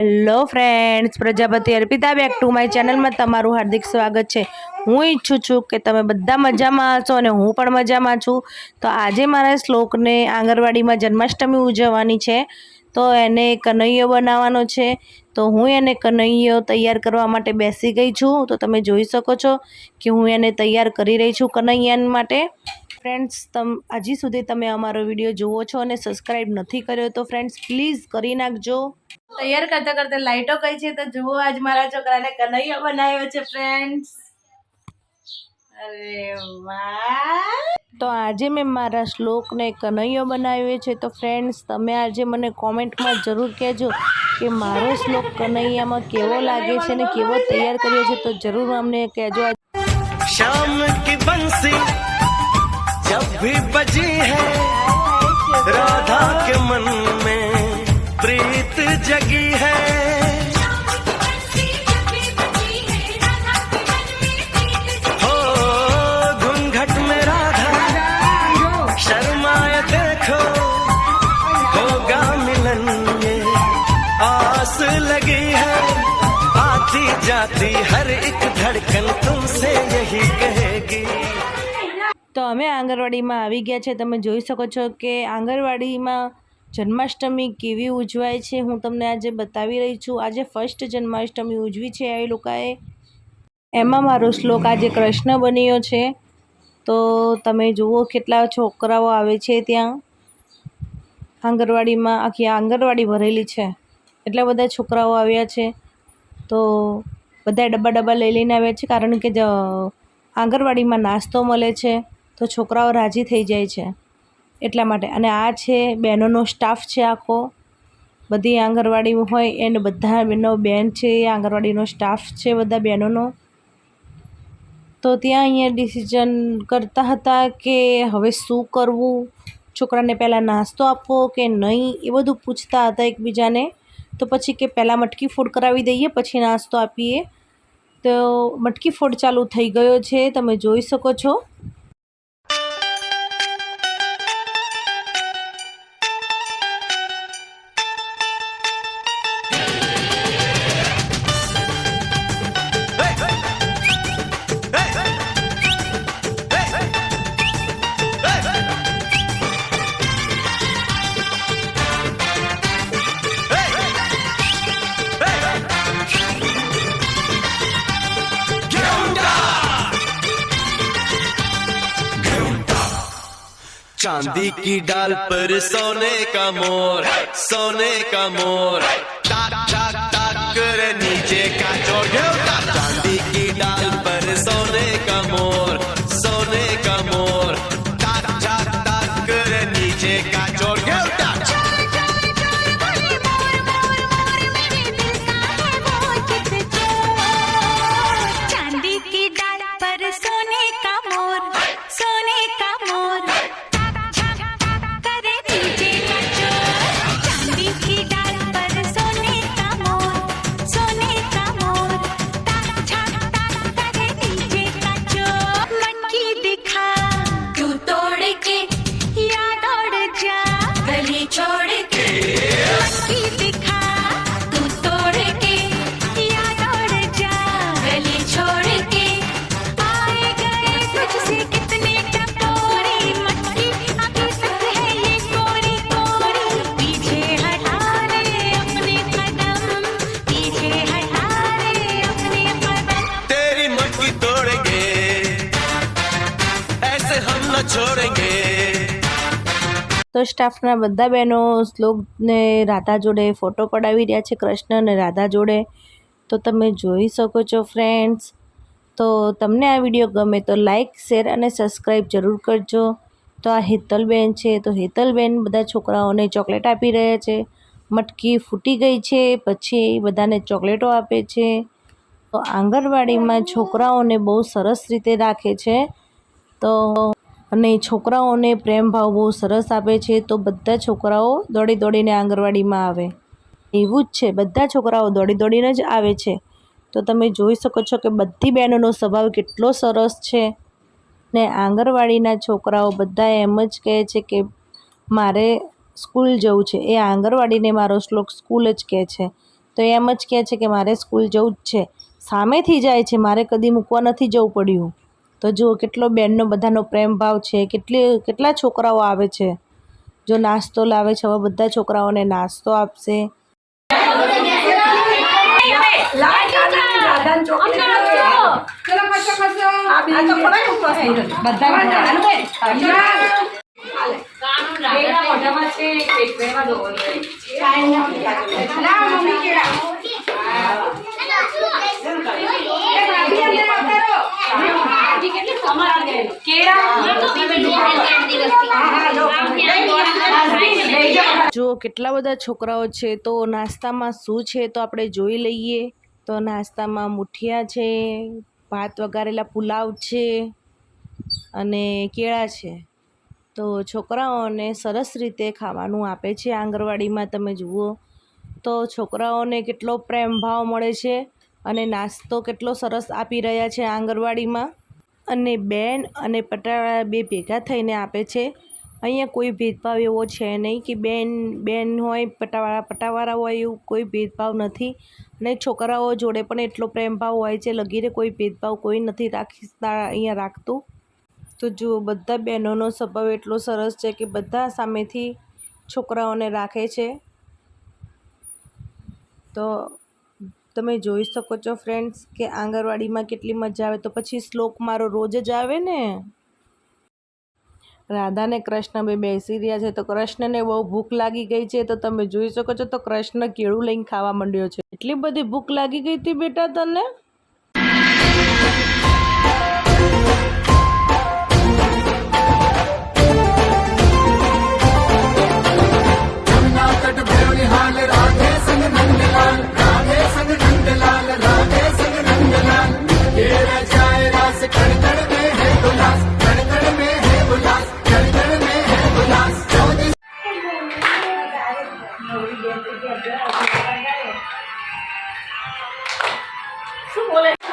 Hello friends Prajapati Arpita back to my ચેનલમાં તમારું હાર્દિક સ્વાગત છે. હું ઈચ્છું છું કે તમે બધા મજામાં હશો અને હું પણ મજામાં છું. તો આજે મારા શ્લોકને આંગણવાડીમાં જન્માષ્ટમી ઉજવવાની છે. તો એને કનૈયો બનાવવાનો છે. તો હું એને કનૈયો તૈયાર કરવા માટે બેસી ગઈ છું. તો તમે જોઈ શકો છો કે હું એને તૈયાર કરી રહી છું કનૈયાન માટે. ફ્રેન્ડ્સ તમ હજી સુધી તમે અમારો વીડિયો જુઓ છો અને સબસ્ક્રાઈબ નથી કર્યો તો ફ્રેન્ડ્સ પ્લીઝ કરી નાખજો. તૈયાર કરતાં કરતાં લાઇટો કઈ છે તો જુઓ આજ મારા છોકરાને કનૈયો બનાવ્યો છે ફ્રેન્ડ્સ અરે વાહ. તો આજે મેં મારા શ્લોકને કનૈયો બનાવ્યો છે તો ફ્રેન્ડ્સ તમે આજે મને કોમેન્ટમાં જરૂર કહેજો કે મારો શ્લોક કનૈયામાં કેવો લાગે છે ને કેવો તૈયાર કર્યો છે તો જરૂર અમને કહેજો. આજે जब भी बजी है राधा के मन में प्रीत जगी है। हो, घूंघट में राधा, शर्माए देखो, होगा मिलन ये, आस लगी है। आती जाती हर एक धड़कन तुमसे यही તો અમે આંગણવાડીમાં આવી ગયા છે. તમે જોઈ શકો છો કે આંગણવાડીમાં જન્માષ્ટમી કેવી ઉજવાય છે. હું તમને આજે બતાવી રહી છું. આજે ફર્સ્ટ જન્માષ્ટમી ઉજવી છે એ લોકોએ. એમાં મારો શ્લોક આજે કૃષ્ણ બન્યો છે. તો તમે જુઓ કેટલા છોકરાઓ આવે છે ત્યાં. આંગણવાડીમાં આખી આંગણવાડી ભરેલી છે. એટલા બધા છોકરાઓ આવ્યા છે. તો બધા ડબ્બા ડબ્બા લઈ લઈને આવ્યા છે કારણ કે આંગણવાડીમાં નાસ્તો મળે છે. તો છોકરાઓ રાજી થઈ જાય છે એટલા માટે. અને આ છે બહેનોનો સ્ટાફ છે આખો. બધી આંગણવાડી હોય એને બધા બહેનો બેન છે એ આંગણવાડીનો સ્ટાફ છે બધા બહેનોનો. તો ત્યાં અહીંયા ડિસિઝન કરતા હતા કે હવે શું કરવું? છોકરાને પહેલાં નાસ્તો આપવો કે નહીં? એ બધું પૂછતા હતા એકબીજાને. તો પછી કે પહેલાં મટકી ફૂડ કરાવી દઈએ, પછી નાસ્તો આપીએ. તો મટકી ફોડ ચાલુ થઈ ગયો છે. તમે જોઈ શકો છો. चांदी की डाल पर सोने का मोर सोने का मोर टाक टाक टाक कर नीचे का चोर छोड़ेंगे તો સ્ટાફના બધા બહેનો શ્લોકને રાધા જોડે ફોટો પડાવી રહ્યા છે કૃષ્ણ અને રાધા જોડે તો તમે જોઈ શકો છો ફ્રેન્ડ્સ તો તમને આ વિડીયો ગમે તો લાઈક શેર અને સબસ્ક્રાઈબ જરૂર કરજો તો આ હેતલબેન છે તો હેતલબેન બધા છોકરાઓને ચોકલેટ આપી રહ્યા છે મટકી ફૂટી ગઈ છે પછી બધાને ચોકલેટો આપે છે તો આંગણવાડીમાં છોકરાઓને બહુ સરસ રીતે રાખે છે તો અને છોકરાઓને પ્રેમ ભાવ બહુ સરસ આપે છે, તો બધા છોકરાઓ દોડી દોડીને આંગણવાડીમાં આવે. એવું જ છે, બધા છોકરાઓ દોડી દોડીને જ આવે છે. તો તમે જોઈ શકો છો કે બધી બહેનોનો સ્વભાવ કેટલો સરસ છે. ને આંગણવાડીના છોકરાઓ બધા એમ જ કહે છે કે મારે સ્કૂલ જવું છે. એ આંગણવાડીને મારો શ્લોક સ્કૂલ જ કહે છે. તો એમ જ કહે છે કે મારે સ્કૂલ જવું જ છે. સામેથી જાય છે, મારે કદી મૂકવા નથી જવું પડ્યું. તો જુઓ, કેટલો બેનનો બધાનો પ્રેમ ભાવ છે, કેટલી, કેટલા છોકરાઓ આવે છે. જો નાસ્તો લાવે છે, હવે બધા છોકરાઓને નાસ્તો આપશે. જો કેટલા બધા છોકરાઓ છે તો નાસ્તામાં શું છે તો આપણે જોઈ લઈએ તો નાસ્તામાં મુઠિયા છે ભાત વઘારેલા પુલાવ છે અને કેળા છે તો છોકરાઓને સરસ રીતે ખાવાનું આપે છે આંગણવાડીમાં તમે જુઓ તો છોકરાઓને કેટલો પ્રેમ ભાવ મળે છે અને નાસ્તો કેટલો સરસ આપી રહ્યા છે આંગણવાડીમાં અને બેન અને પટાવાળા બે ભેગા થઈને આપે છે. અહીંયા કોઈ ભેદભાવ એવો છે નહીં કે બેન બેન હોય, પટાવાળા પટાવાળા હોય એવું કોઈ ભેદભાવ નથી. અને છોકરાઓ જોડે પણ એટલો પ્રેમભાવ હોય છે, લગીરે કોઈ ભેદભાવ કોઈ નથી રાખી અહીંયા રાખતું. તો જુઓ, બધા બહેનોનો સ્વભાવ એટલો સરસ છે કે બધા સામેથી છોકરાઓને રાખે છે. તો તમે જોઈ શકો છો ફ્રેન્ડ્સ કે આંગણવાડીમાં કેટલી મજા આવે. તો પછી શ્લોક મારો રોજ જ આવે ને. રાધાને કૃષ્ણ બે બેસી રહ્યા છે. તો કૃષ્ણને બહુ ભૂખ લાગી ગઈ છે. તો તમે જોઈ શકો છો તો કૃષ્ણ કેળું લઈને ખાવા માંડ્યો છે. એટલી બધી ભૂખ લાગી ગઈ હતી બેટા તને?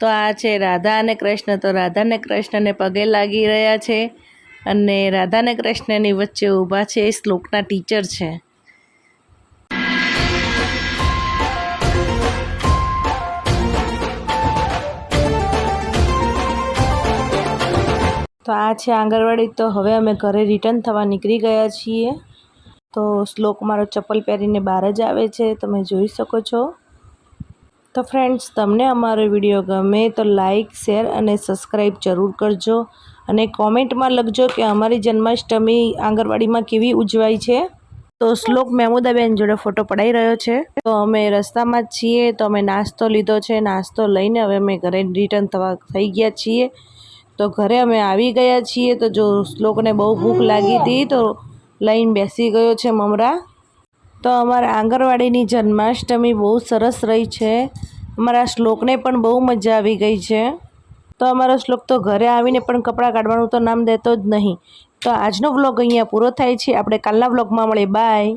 તો આ છે રાધા અને કૃષ્ણ. તો રાધા અને કૃષ્ણને પગે લાગી રહ્યા છે. અને રાધા ને કૃષ્ણની વચ્ચે ઊભા છે એ શ્લોકના ટીચર છે. તો આ છે આંગણવાડી. તો હવે અમે ઘરે રિટર્ન થવા નીકળી ગયા છીએ. તો શ્લોક મારો ચપ્પલ પહેરીને બહાર જ આવે છે, તમે જોઈ શકો છો. તો ફ્રેન્ડ્સ તમને અમારો વીડિયો ગમે તો લાઈક શેર અને સબસ્ક્રાઈબ જરૂર કરજો. અને કોમેન્ટમાં લખજો કે અમારી જન્માષ્ટમી આંગણવાડીમાં કેવી ઉજવાય છે. તો શ્લોક મહેમુદાબેન જોડે ફોટો પડાઈ રહ્યો છે. તો અમે રસ્તામાં જ છીએ, તો અમે નાસ્તો લીધો છે. નાસ્તો લઈને હવે અમે ઘરે રિટર્ન થવા થઈ ગયા છીએ. તો ઘરે અમે આવી ગયા છીએ. તો જો શ્લોકને બહુ ભૂખ લાગી હતી, તો લઈને બેસી ગયો છે મમરા. તો અમારા આંગણવાડીની જન્માષ્ટમી બહુ સરસ રહી છે. અમારા શ્લોકને પણ બહુ મજા આવી ગઈ છે. તો અમારો શ્લોક તો ઘરે આવીને પણ કપડાં કાઢવાનું તો નામ દેતો જ નહીં. તો આજનો વ્લોગ અહીંયા પૂરો થાય છે. આપણે કાલના વ્લોગમાં મળીએ. બાય.